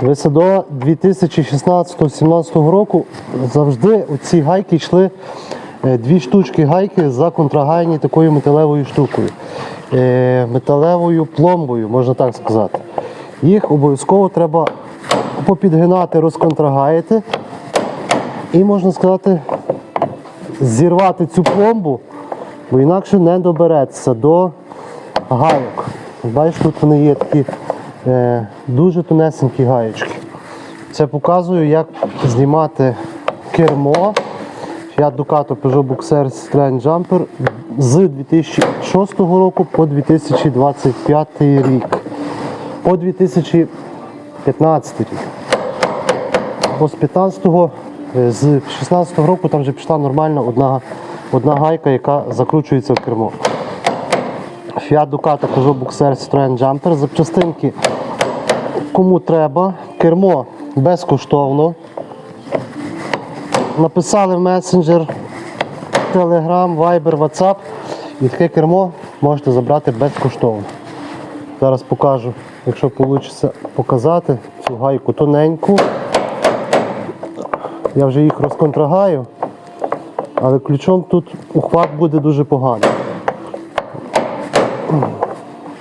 Дивися, 2016-17 року завжди ці гайки йшли е, дві штучки гайки за контрагайні такою металевою штукою. Е, Металевою пломбою, можна так сказати. Їх обов'язково треба попідгинати, розконтрагаїти. І можна сказати, зірвати цю пломбу, бо інакше не добереться до гайок. Бачиш, тут вони є такі дуже тонесенькі гаєчки. Це показую, як знімати кермо Fiat Ducato Peugeot Boxer Citroen Jumper з 2006 року по 2025 рік. По 2015 рік. Бо з 15-го, е, з 16-го року там вже пішла нормальна одна, одна гайка, яка закручується в кермо. Fiat Ducato Peugeot Boxer Citroen Jumper. Запчастинки кому треба. Кермо безкоштовно. Написали в месенджер, Telegram, Viber, WhatsApp. І таке кермо можете забрати безкоштовно. Зараз покажу, якщо вийде показати цю гайку тоненьку. Я вже їх розконтрагаю, але ключом тут ухват буде дуже поганий. Mm.